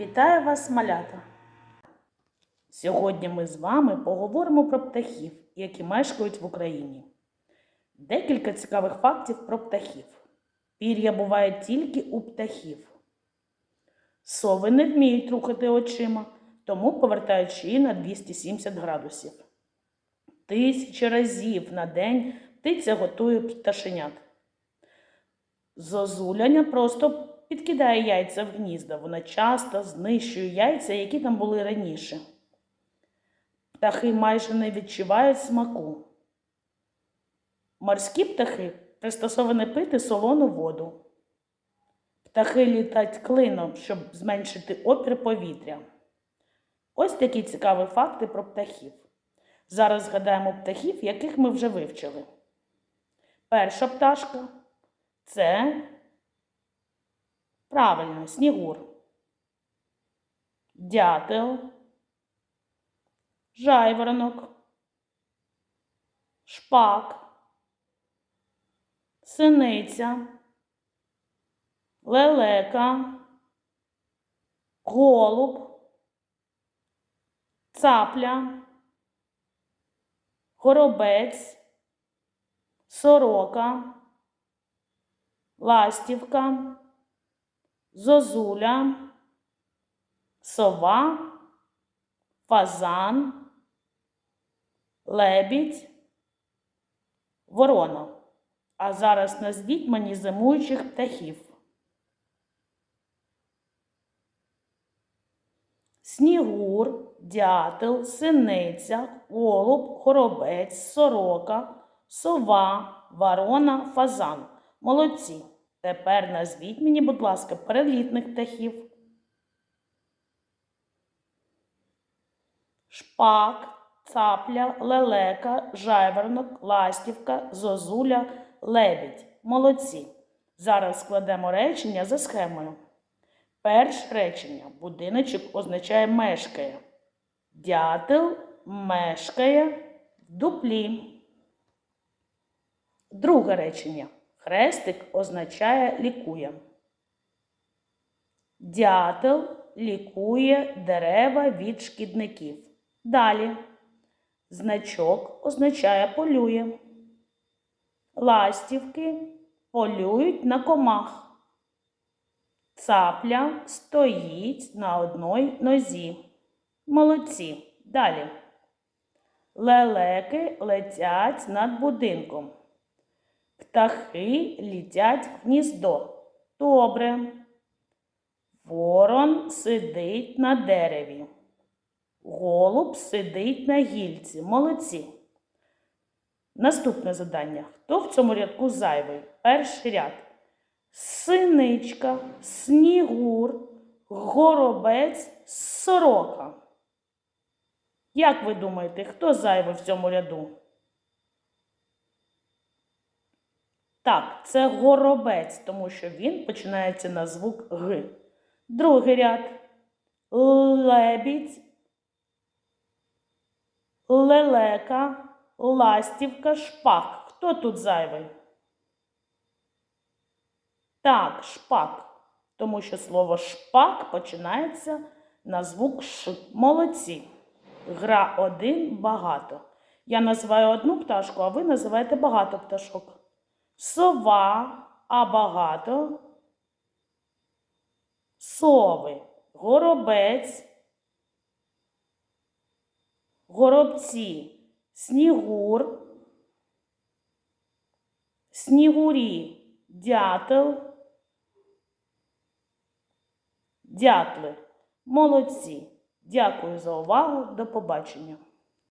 Вітаю вас, малята! Сьогодні ми з вами поговоримо про птахів, які мешкають в Україні. Декілька цікавих фактів про птахів. Пір'я буває тільки у птахів. Сови не вміють рухати очима, тому повертають шиї на 270 градусів. Тисячі разів на день птиця готує пташенят. Зозуляня просто підкидає яйця в гнізда. Вона часто знищує яйця, які там були раніше. Птахи майже не відчувають смаку. Морські птахи пристосовані пити солону воду. Птахи літають клином, щоб зменшити опір повітря. Ось такі цікаві факти про птахів. Зараз згадаємо птахів, яких ми вже вивчили. Перша пташка це правильно снігур. Дятел, жайворонок, шпак, синиця, лелека, голуб, цапля, горобець, сорока, ластівка, зозуля, сова, фазан, лебідь, ворона. А зараз назвіть мені зимуючих птахів. Снігур, дятел, синиця, голуб, хоробець, сорока, сова, ворона, фазан. Молодці. Тепер назвіть мені, будь ласка, перелітних птахів. Шпак, цапля, лелека, жайворонок, ластівка, зозуля, лебідь. Молодці. Зараз складемо речення за схемою. Перше речення. Будиночок означає мешкає. Дятел мешкає в дуплі. Друге речення. Хрестик означає лікує. Дятел лікує дерева від шкідників. Далі. Значок означає полює. Ластівки полюють на комах. Цапля стоїть на одній нозі. Молодці. Далі. Лелеки летять над будинком. Птахи літять в гніздо. Добре. Ворон сидить на дереві. Голуб сидить на гільці. Молодці. Наступне завдання. Хто в цьому рядку зайвий? Перший ряд. Синичка, снігур, горобець, сорока. Як ви думаєте, хто зайвий в цьому ряду? Так, це горобець, тому що він починається на звук Г. Другий ряд. Лебідь, лелека, ластівка, шпак. Хто тут зайвий? Так, шпак. Тому що слово шпак починається на звук Ш. Молодці. Гра один багато. Я називаю одну пташку, а ви називаєте багато пташок. Сова, а багато. Сови, горобець, горобці, снігур, снігурі, дятел, дятли. Молодці. Дякую за увагу. До побачення.